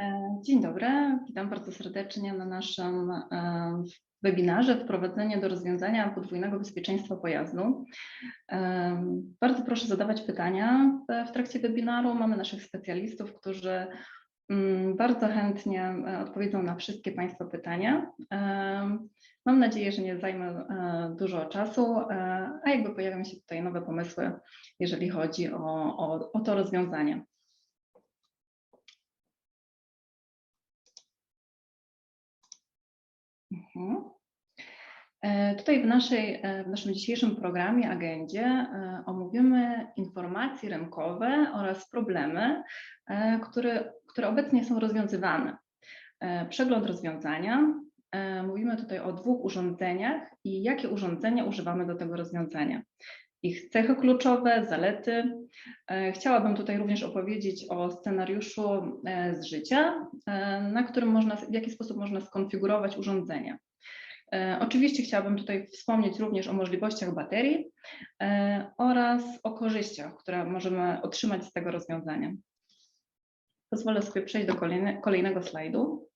E, Dzień dobry, witam bardzo serdecznie na naszym e, webinarze Wprowadzenie do rozwiązania podwójnego bezpieczeństwa pojazdu. E, Bardzo proszę zadawać pytania w- trakcie webinaru. Mamy naszych specjalistów, którzy mm, bardzo chętnie odpowiedzą na wszystkie Państwa pytania. Mam nadzieję, że nie zajmę dużo czasu, a jakby pojawią się tutaj nowe pomysły, jeżeli chodzi o, o, o to rozwiązanie. Mhm. E, Tutaj w, naszej, e, w naszym dzisiejszym programie, agendzie e, omówimy informacje rynkowe oraz problemy, które, które obecnie są rozwiązywane. Przegląd rozwiązania. Mówimy tutaj o dwóch urządzeniach i jakie urządzenia używamy do tego rozwiązania. Ich cechy kluczowe, zalety. E, Chciałabym tutaj również opowiedzieć o scenariuszu e, z życia, e, na którym można, w jaki sposób można skonfigurować urządzenie. Oczywiście chciałabym tutaj wspomnieć również o możliwościach baterii oraz o korzyściach, które możemy otrzymać z tego rozwiązania. Pozwolę sobie przejść do kolejne, kolejnego slajdu.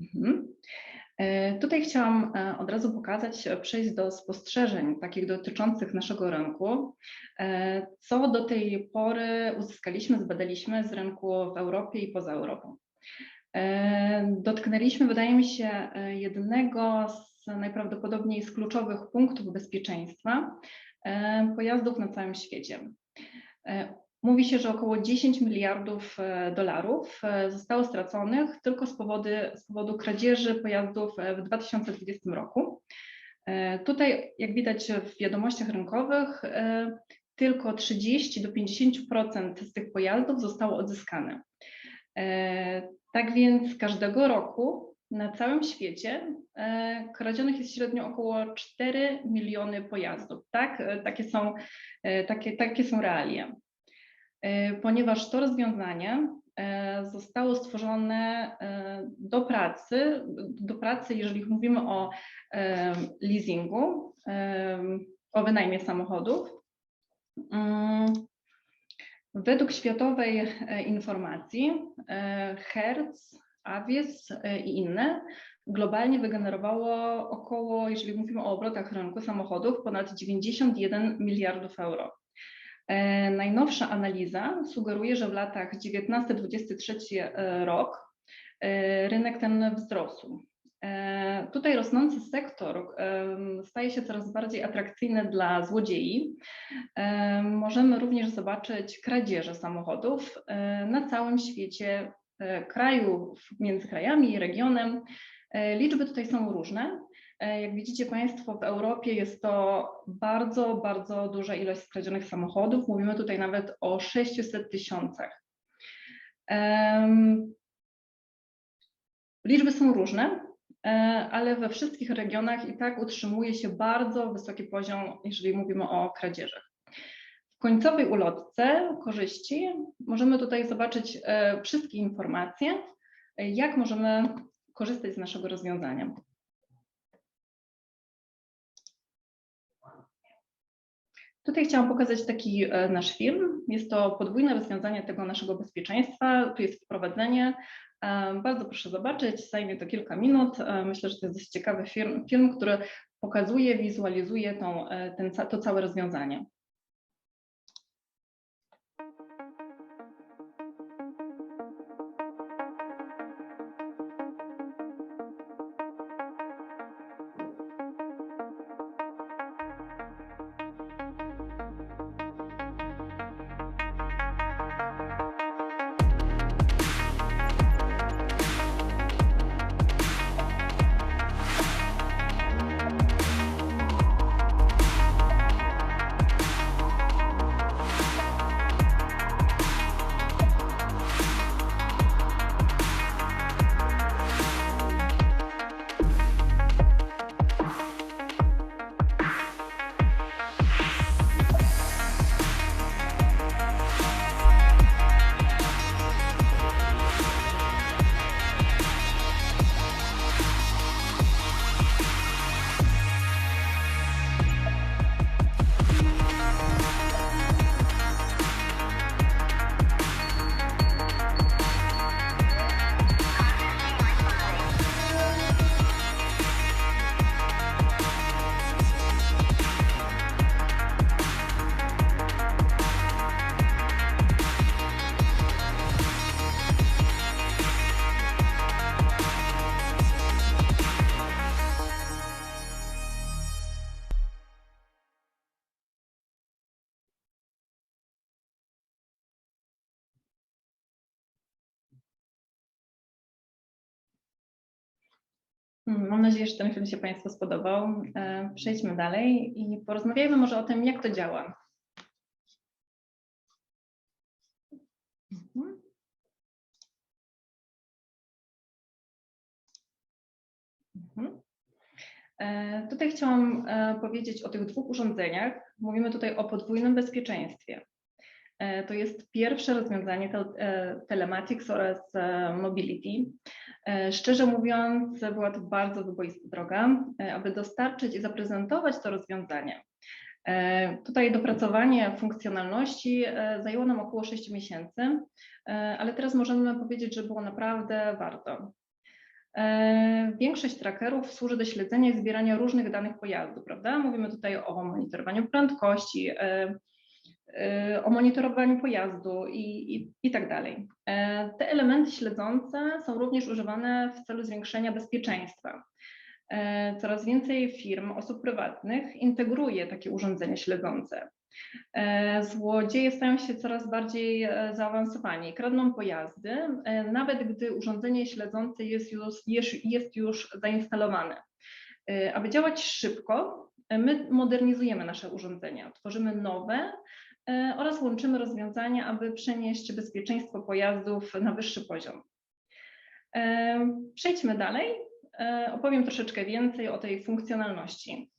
Mhm. E, Tutaj chciałam e, od razu pokazać, e, przejść do spostrzeżeń takich dotyczących naszego rynku. Co do tej pory uzyskaliśmy, zbadaliśmy z rynku w Europie i poza Europą. Dotknęliśmy, wydaje mi się, jednego z najprawdopodobniej z kluczowych punktów bezpieczeństwa pojazdów na całym świecie. Mówi się, że około 10 miliardów e, dolarów e, zostało straconych tylko z, z powodu kradzieży pojazdów e, w 2020 roku. Tutaj, jak widać w wiadomościach rynkowych, tylko 30 do 50% z tych pojazdów zostało odzyskane. Tak więc każdego roku na całym świecie kradzionych jest średnio około 4 miliony pojazdów. Tak? Takie są, takie, takie są realia. E, Ponieważ to rozwiązanie e, zostało stworzone e, do pracy, do pracy, jeżeli mówimy o leasingu, o wynajmie samochodów. Mm, Według światowej informacji Hertz, Avis i inne globalnie wygenerowało około, jeżeli mówimy o obrotach rynku samochodów, ponad 91 miliardów euro. E, Najnowsza analiza sugeruje, że w latach 19-23 e, rok e, rynek ten wzrósł. Tutaj rosnący sektor staje się coraz bardziej atrakcyjny dla złodziei. Możemy również zobaczyć kradzieże samochodów na całym świecie kraju, między krajami i regionem. Liczby tutaj są różne. E, Jak widzicie Państwo, w Europie jest to bardzo, bardzo duża ilość skradzionych samochodów. Mówimy tutaj nawet o 600 tysiącach. Liczby są różne, e, ale we wszystkich regionach i tak utrzymuje się bardzo wysoki poziom, jeżeli mówimy o kradzieżach. W końcowej ulotce korzyści możemy tutaj zobaczyć e, wszystkie informacje, jak możemy korzystać z naszego rozwiązania. Tutaj chciałam pokazać taki e, nasz film. Jest to podwójne rozwiązanie tego naszego bezpieczeństwa. Tu jest wprowadzenie. E, Bardzo proszę zobaczyć, zajmie to kilka minut. E, Myślę, że to jest dość ciekawy film, film który pokazuje, wizualizuje tą, ten, to całe rozwiązanie. Mam nadzieję, że ten film się Państwu spodobał. E, Przejdźmy dalej i porozmawiajmy może o tym, jak to działa. Mhm. Mhm. E, Tutaj chciałam e, powiedzieć o tych dwóch urządzeniach. Mówimy tutaj o podwójnym bezpieczeństwie. E, To jest pierwsze rozwiązanie e, Telematics oraz e, Mobility. Szczerze mówiąc, była to bardzo wyboista droga, aby dostarczyć i zaprezentować to rozwiązanie. Tutaj dopracowanie funkcjonalności zajęło nam około 6 miesięcy, ale teraz możemy powiedzieć, że było naprawdę warto. Większość trackerów służy do śledzenia i zbierania różnych danych pojazdu, prawda? Mówimy tutaj o monitorowaniu prędkości, o monitorowaniu pojazdu i, i, i tak dalej. E, Te elementy śledzące są również używane w celu zwiększenia bezpieczeństwa. E, Coraz więcej firm, osób prywatnych integruje takie urządzenia śledzące. E, Złodzieje stają się coraz bardziej zaawansowani, kradną pojazdy, nawet gdy urządzenie śledzące jest już, jest, jest już zainstalowane. Aby działać szybko, my modernizujemy nasze urządzenia, tworzymy nowe oraz łączymy rozwiązania, aby przenieść bezpieczeństwo pojazdów na wyższy poziom. E, Przejdźmy dalej. E, Opowiem troszeczkę więcej o tej funkcjonalności.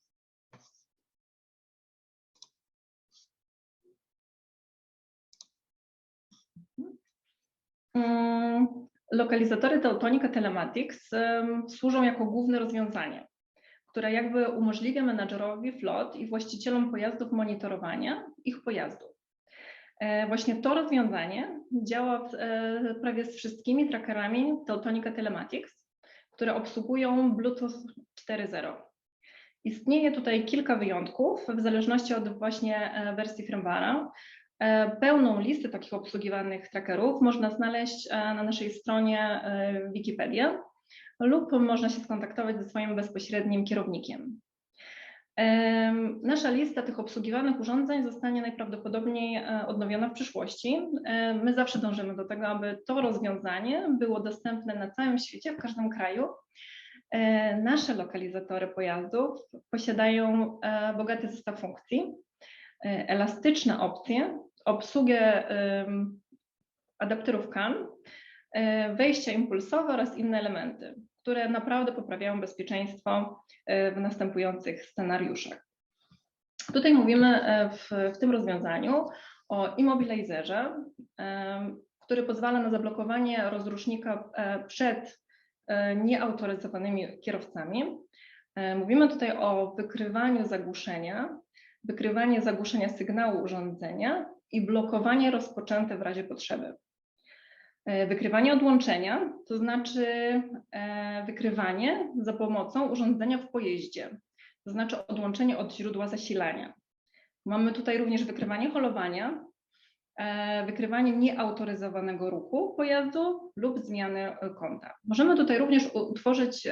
Lokalizatory Teltonika Telematics em, służą jako główne rozwiązanie, które jakby umożliwia menadżerowi flot i właścicielom pojazdów monitorowania ich pojazdów. E, Właśnie to rozwiązanie działa e, prawie z wszystkimi trackerami Teltonika Telematics, które obsługują Bluetooth 4.0. Istnieje tutaj kilka wyjątków w zależności od właśnie e, wersji firmware'a. Pełną listę takich obsługiwanych trackerów można znaleźć na naszej stronie Wikipedia lub można się skontaktować ze swoim bezpośrednim kierownikiem. Em, Nasza lista tych obsługiwanych urządzeń zostanie najprawdopodobniej e, odnowiona w przyszłości. E, My zawsze dążymy do tego, aby to rozwiązanie było dostępne na całym świecie, w każdym kraju. E, Nasze lokalizatory pojazdów posiadają bogaty zestaw funkcji, elastyczne opcje, obsługę adapterów CAN, wejścia impulsowe oraz inne elementy, które naprawdę poprawiają bezpieczeństwo e, w następujących scenariuszach. Tutaj mówimy e, w, w tym rozwiązaniu o immobilizerze, który pozwala na zablokowanie rozrusznika e, przed e, nieautoryzowanymi kierowcami. E, Mówimy tutaj o wykrywaniu zagłuszenia, wykrywanie zagłuszenia sygnału urządzenia i blokowanie rozpoczęte w razie potrzeby. E, Wykrywanie odłączenia to znaczy e, wykrywanie za pomocą urządzenia w pojeździe, to znaczy odłączenie od źródła zasilania. Mamy tutaj również wykrywanie holowania, e, wykrywanie nieautoryzowanego ruchu pojazdu lub zmiany konta. Możemy tutaj również utworzyć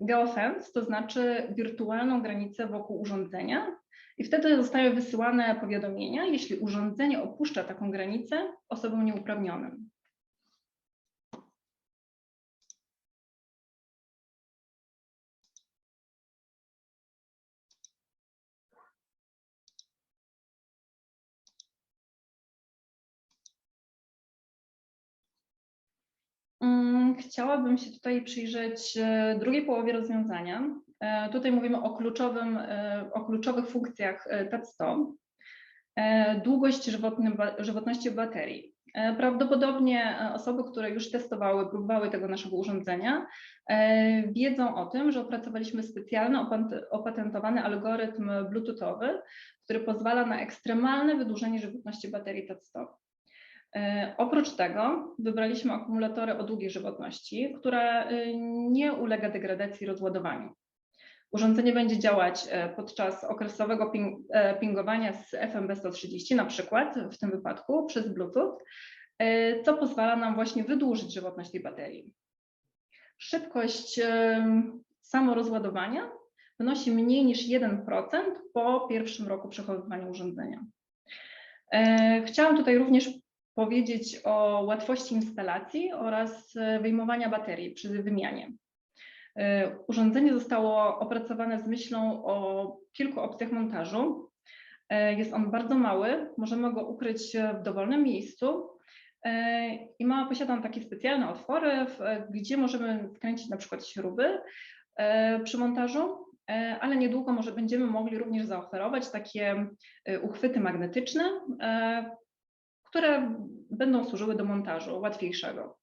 geofence, to znaczy wirtualną granicę wokół urządzenia i wtedy zostają wysyłane powiadomienia, jeśli urządzenie opuszcza taką granicę osobom nieuprawnionym. Chciałabym się tutaj przyjrzeć e, drugiej połowie rozwiązania. E, Tutaj mówimy o, kluczowym, e, o kluczowych funkcjach e, TAT100. E, Długość żywotności baterii. Prawdopodobnie osoby, które już testowały, próbowały tego naszego urządzenia, wiedzą o tym, że opracowaliśmy specjalny opatentowany algorytm bluetoothowy, który pozwala na ekstremalne wydłużenie żywotności baterii TAT100. E, Oprócz tego wybraliśmy akumulatory o długiej żywotności, która e, nie ulega degradacji i rozładowaniu. Urządzenie będzie działać e, podczas okresowego ping, e, pingowania z FMB 130 na przykład w tym wypadku przez Bluetooth, co pozwala nam właśnie wydłużyć żywotność tej baterii. Szybkość samorozładowania wynosi mniej niż 1% po pierwszym roku przechowywania urządzenia. Chciałam tutaj również powiedzieć o łatwości instalacji oraz e, wyjmowania baterii przy wymianie. Urządzenie zostało opracowane z myślą o kilku opcjach montażu. Jest on bardzo mały, możemy go ukryć w dowolnym miejscu i ma, posiada takie specjalne otwory, gdzie możemy wkręcić na przykład śruby przy montażu E, ale niedługo może będziemy mogli również zaoferować takie e, uchwyty magnetyczne, e, które będą służyły do montażu łatwiejszego.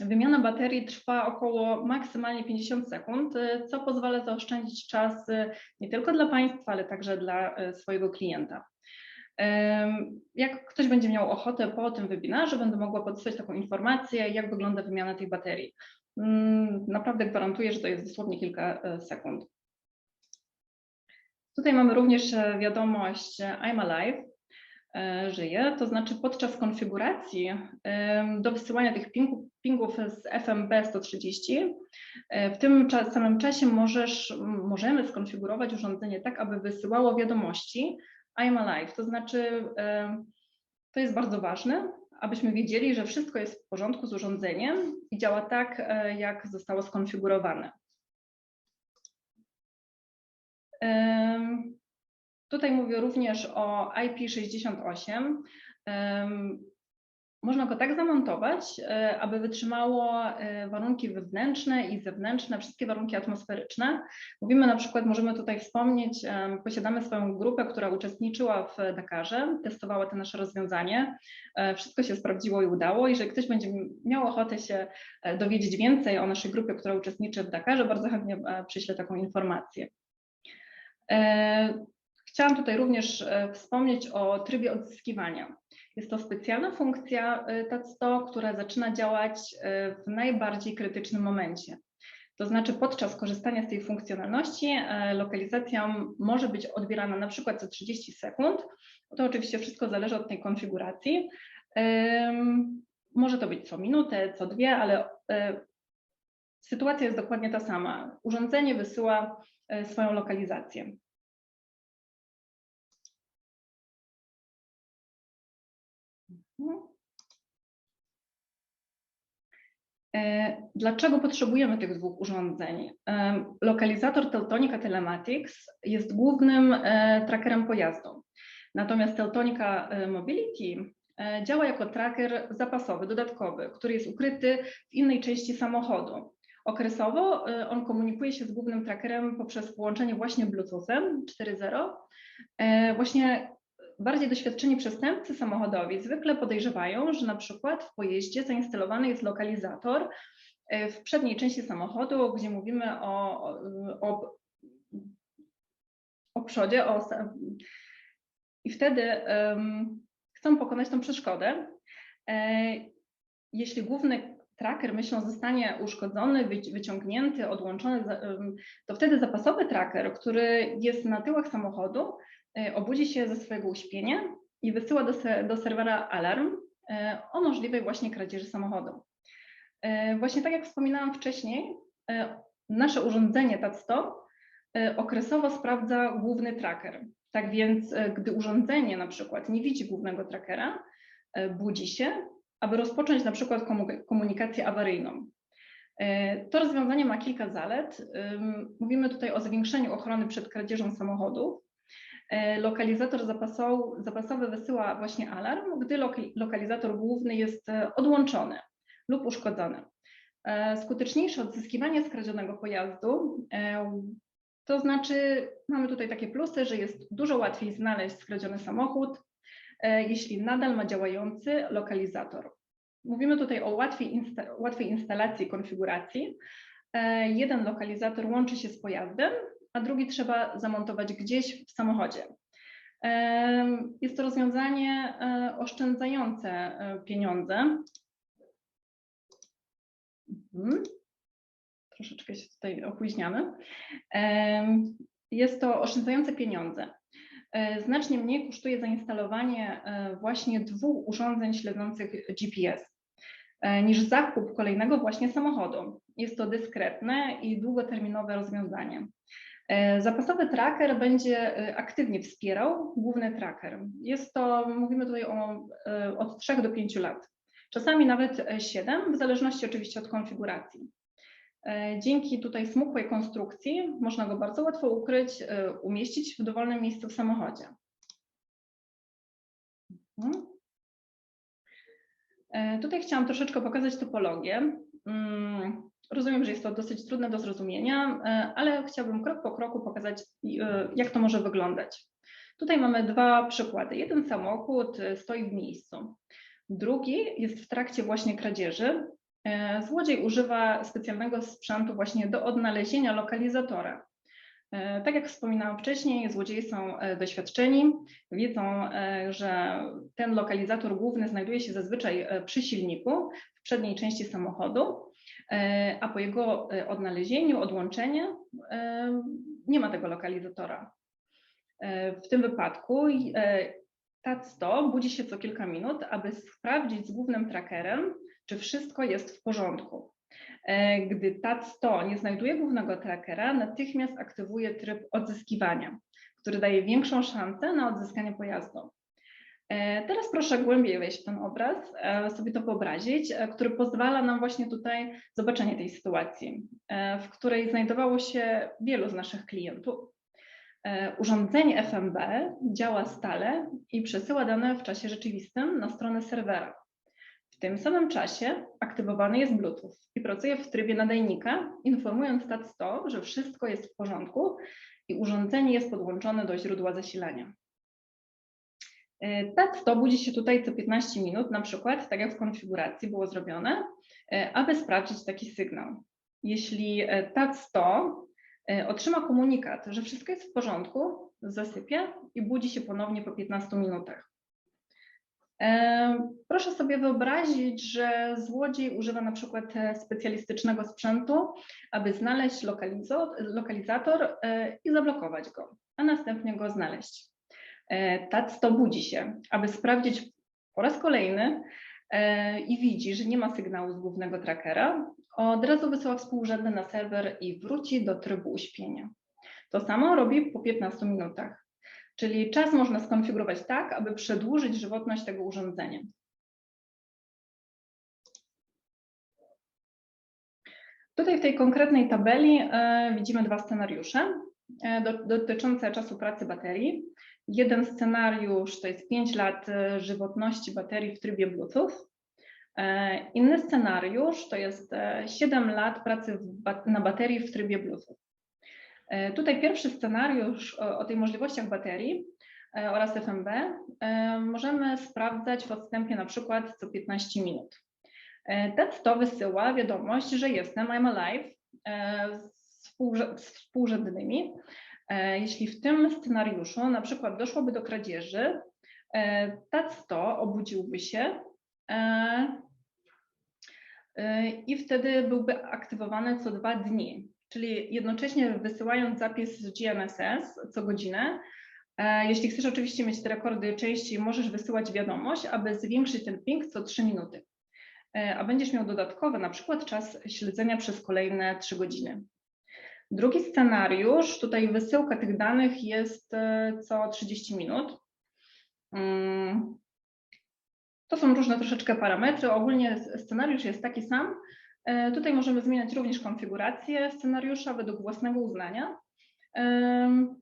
Wymiana baterii trwa około maksymalnie 50 sekund, co pozwala zaoszczędzić czas nie tylko dla Państwa, ale także dla swojego klienta. Jak ktoś będzie miał ochotę po tym webinarze, będę mogła podesłać taką informację, jak wygląda wymiana tej baterii. Mm, naprawdę gwarantuję, że to jest dosłownie kilka e, sekund. Tutaj mamy również e, wiadomość e, I'm alive, żyję, to znaczy podczas konfiguracji do wysyłania tych pingów, pingów z FMB 130 w tym samym czasie możesz, możemy skonfigurować urządzenie tak, aby wysyłało wiadomości I'm alive, to znaczy to jest bardzo ważne, abyśmy wiedzieli, że wszystko jest w porządku z urządzeniem i działa tak, e, jak zostało skonfigurowane. Tutaj mówię również o IP68. Można go tak zamontować, e, aby wytrzymało e, warunki wewnętrzne i zewnętrzne, wszystkie warunki atmosferyczne. Mówimy na przykład, możemy tutaj wspomnieć, posiadamy swoją grupę, która uczestniczyła w Dakarze, testowała to nasze rozwiązanie. E, wszystko się sprawdziło i udało. Jeżeli ktoś będzie miał ochotę się dowiedzieć więcej o naszej grupie, która uczestniczy w Dakarze, bardzo chętnie przyślę taką informację. Chciałam tutaj również wspomnieć o trybie odzyskiwania. Jest to specjalna funkcja y, TAC100, która zaczyna działać w najbardziej krytycznym momencie. To znaczy podczas korzystania z tej funkcjonalności lokalizacja może być odbierana na przykład co 30 sekund. To oczywiście wszystko zależy od tej konfiguracji. Może to być co minutę, co dwie, ale sytuacja jest dokładnie ta sama. Urządzenie wysyła swoją lokalizację. E, dlaczego potrzebujemy tych dwóch urządzeń? E, lokalizator Teltonika Telematics jest głównym e, trackerem pojazdu. Natomiast Teltonika Mobility działa jako tracker zapasowy, dodatkowy, który jest ukryty w innej części samochodu. Okresowo on komunikuje się z głównym trackerem poprzez połączenie właśnie Bluetoothem 4.0. Właśnie Bardziej doświadczeni przestępcy samochodowi zwykle podejrzewają, że na przykład w pojeździe zainstalowany jest lokalizator e, w przedniej części samochodu, gdzie mówimy o, o, o przodzie, o, i wtedy um, chcą pokonać tą przeszkodę. E, jeśli główny tracker myślą zostanie uszkodzony, wyciągnięty, odłączony, to wtedy zapasowy tracker, który jest na tyłach samochodu, E, obudzi się ze swojego uśpienia i wysyła do, do serwera alarm e, o możliwej właśnie kradzieży samochodu. E, właśnie tak jak wspominałam wcześniej, nasze urządzenie TAT100 okresowo sprawdza główny tracker. Tak więc, gdy urządzenie na przykład nie widzi głównego trackera, budzi się, aby rozpocząć na przykład komunikację awaryjną. To rozwiązanie ma kilka zalet. Mówimy tutaj o zwiększeniu ochrony przed kradzieżą samochodów, E, lokalizator zapasowy, wysyła właśnie alarm, gdy lokalizator główny jest e, odłączony lub uszkodzony. E, skuteczniejsze odzyskiwanie skradzionego pojazdu, to znaczy mamy tutaj takie plusy, że jest dużo łatwiej znaleźć skradziony samochód, jeśli nadal ma działający lokalizator. Mówimy tutaj o łatwiej, insta łatwej instalacji konfiguracji. Jeden lokalizator łączy się z pojazdem, a drugi trzeba zamontować gdzieś w samochodzie. Jest to rozwiązanie e, oszczędzające e, pieniądze. Mhm. Troszeczkę się tutaj opóźniamy. Jest to oszczędzające pieniądze. E, znacznie mniej kosztuje zainstalowanie właśnie dwóch urządzeń śledzących GPS niż zakup kolejnego właśnie samochodu. Jest to dyskretne i długoterminowe rozwiązanie. E, zapasowy tracker będzie e, aktywnie wspierał główny tracker. Jest to, mówimy tutaj o, e, od 3 do 5 lat. czasami nawet 7, w zależności oczywiście od konfiguracji. E, dzięki tutaj smukłej konstrukcji można go bardzo łatwo ukryć, e, umieścić w dowolnym miejscu w samochodzie. Mhm. E, tutaj chciałam troszeczkę pokazać typologię. Mm, rozumiem, że jest to dosyć trudne do zrozumienia, ale chciałabym krok po kroku pokazać, jak to może wyglądać. Tutaj mamy dwa przykłady. Jeden samochód stoi w miejscu, drugi jest w trakcie właśnie kradzieży złodziej używa specjalnego sprzętu właśnie do odnalezienia lokalizatora. E, tak jak wspominałam wcześniej, złodzieje są e, doświadczeni, wiedzą, że ten lokalizator główny znajduje się zazwyczaj przy silniku, w przedniej części samochodu, a po jego odnalezieniu, odłączeniu nie ma tego lokalizatora. W tym wypadku TAT100 budzi się co kilka minut, aby sprawdzić z głównym trackerem, czy wszystko jest w porządku. E, gdy TAT100 nie znajduje głównego trackera, natychmiast aktywuje tryb odzyskiwania, który daje większą szansę na odzyskanie pojazdu. E, teraz proszę głębiej wejść w ten obraz, e, sobie to wyobrazić, który pozwala nam właśnie tutaj zobaczenie tej sytuacji, w której znajdowało się wielu z naszych klientów. Urządzenie FMB działa stale i przesyła dane w czasie rzeczywistym na stronę serwera. Tym samym czasie aktywowany jest Bluetooth i pracuje w trybie nadajnika, informując TAT100, że wszystko jest w porządku i urządzenie jest podłączone do źródła zasilania. E, TAT100 budzi się tutaj co 15 minut, na przykład, tak jak w konfiguracji było zrobione, e, aby sprawdzić taki sygnał. Jeśli e, TAT100 otrzyma komunikat, że wszystko jest w porządku, zasypia i budzi się ponownie po 15 minutach. Proszę sobie wyobrazić, że złodziej używa na przykład e, specjalistycznego sprzętu, aby znaleźć lokalizator e, i zablokować go, a następnie go znaleźć. E, TAC to budzi się, aby sprawdzić po raz kolejny i widzi, że nie ma sygnału z głównego trackera, od razu wysyła współrzędny na serwer i wróci do trybu uśpienia. To samo robi po 15 minutach. Czyli czas można skonfigurować tak, aby przedłużyć żywotność tego urządzenia. Tutaj w tej konkretnej tabeli e, widzimy dwa scenariusze e, do, dotyczące czasu pracy baterii. Jeden scenariusz to jest 5 lat e, żywotności baterii w trybie Bluetooth. Inny scenariusz to jest 7 e, lat pracy na baterii w trybie Bluetooth. E, tutaj pierwszy scenariusz o, o tej możliwościach baterii e, oraz FMB e, możemy sprawdzać w odstępie na przykład co 15 minut. TED to wysyła wiadomość, że jestem, I'm alive z współrzędnymi. Jeśli w tym scenariuszu na przykład doszłoby do kradzieży, TAT100 obudziłby się i wtedy byłby aktywowany co dwa dni czyli jednocześnie wysyłając zapis z GNSS co godzinę. E, jeśli chcesz oczywiście mieć te rekordy częściej, możesz wysyłać wiadomość, aby zwiększyć ten ping co 3 minuty. E, a będziesz miał dodatkowy na przykład czas śledzenia przez kolejne 3 godziny. Drugi scenariusz, tutaj wysyłka tych danych jest e, co 30 minut. Mm. To są różne troszeczkę parametry. Ogólnie scenariusz jest taki sam, tutaj możemy zmieniać również konfigurację scenariusza według własnego uznania.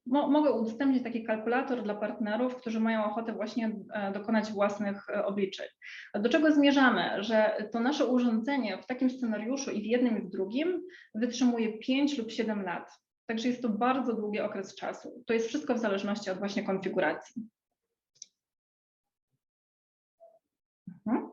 Mogę udostępnić taki kalkulator dla partnerów, którzy mają ochotę właśnie e, dokonać własnych e, obliczeń. Do czego zmierzamy? Że to nasze urządzenie w takim scenariuszu i w jednym i w drugim wytrzymuje 5 lub 7 lat. Także jest to bardzo długi okres czasu. To jest wszystko w zależności od właśnie konfiguracji. Mhm.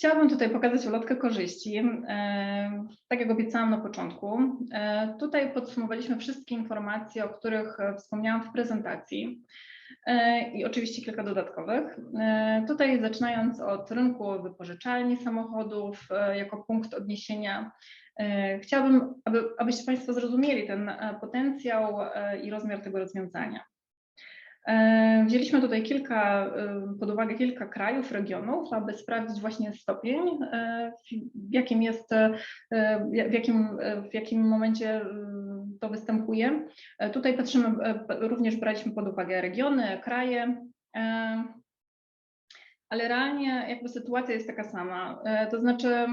Chciałabym tutaj pokazać ulotkę korzyści. E, tak jak obiecałam na początku, e, tutaj podsumowaliśmy wszystkie informacje, o których wspomniałam w prezentacji e, i oczywiście kilka dodatkowych. Tutaj zaczynając od rynku wypożyczalni samochodów jako punkt odniesienia, chciałabym, aby, abyście Państwo zrozumieli ten potencjał i rozmiar tego rozwiązania. E, wzięliśmy tutaj kilka, e, pod uwagę kilka krajów, regionów, aby sprawdzić właśnie stopień, e, w jakim jest, w jakim, w jakim momencie to występuje. Tutaj patrzymy, również braliśmy pod uwagę regiony, kraje. ale realnie jakby sytuacja jest taka sama. To znaczy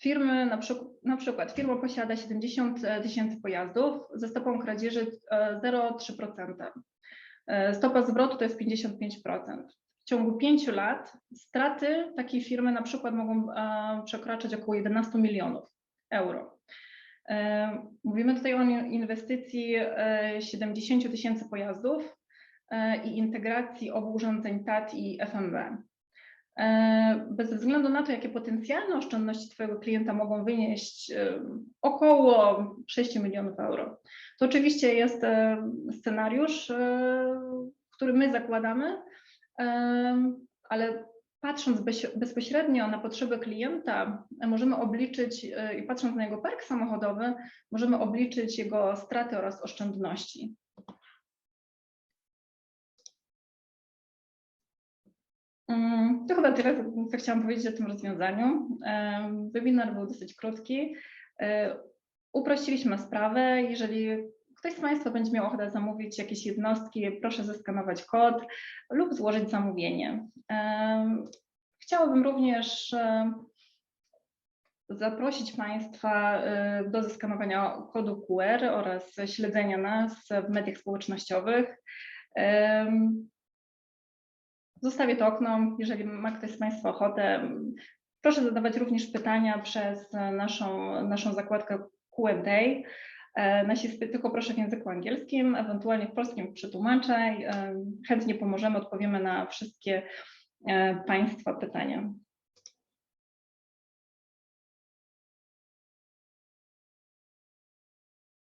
firmy, na, przyk na przykład firma posiada 70 tysięcy pojazdów ze stopą kradzieży 0,3%. Stopa zwrotu to jest 55%. W ciągu pięciu lat straty takiej firmy na przykład mogą przekraczać około 11 milionów euro. E, mówimy tutaj o inwestycji 70 e, tysięcy pojazdów e, i integracji obu urządzeń TAT i FMW. Bez względu na to, jakie potencjalne oszczędności Twojego klienta mogą wynieść około 6 milionów euro. To oczywiście jest scenariusz, który my zakładamy, ale patrząc bezpośrednio na potrzeby klienta, możemy obliczyć e, i patrząc na jego park samochodowy, możemy obliczyć jego straty oraz oszczędności. To chyba tyle, co chciałam powiedzieć o tym rozwiązaniu. Webinar był dosyć krótki. E, uprościliśmy sprawę. Jeżeli ktoś z Państwa będzie miał ochotę zamówić jakieś jednostki, proszę zeskanować kod lub złożyć zamówienie. Chciałabym również zaprosić Państwa e, do zeskanowania kodu QR oraz śledzenia nas w mediach społecznościowych. Zostawię to okno, jeżeli ma ktoś z Państwa ochotę. Proszę zadawać również pytania przez naszą, naszą zakładkę Q&A. E, nasi tylko proszę w języku angielskim, ewentualnie w polskim przetłumaczę. Chętnie pomożemy, odpowiemy na wszystkie E, państwa pytania.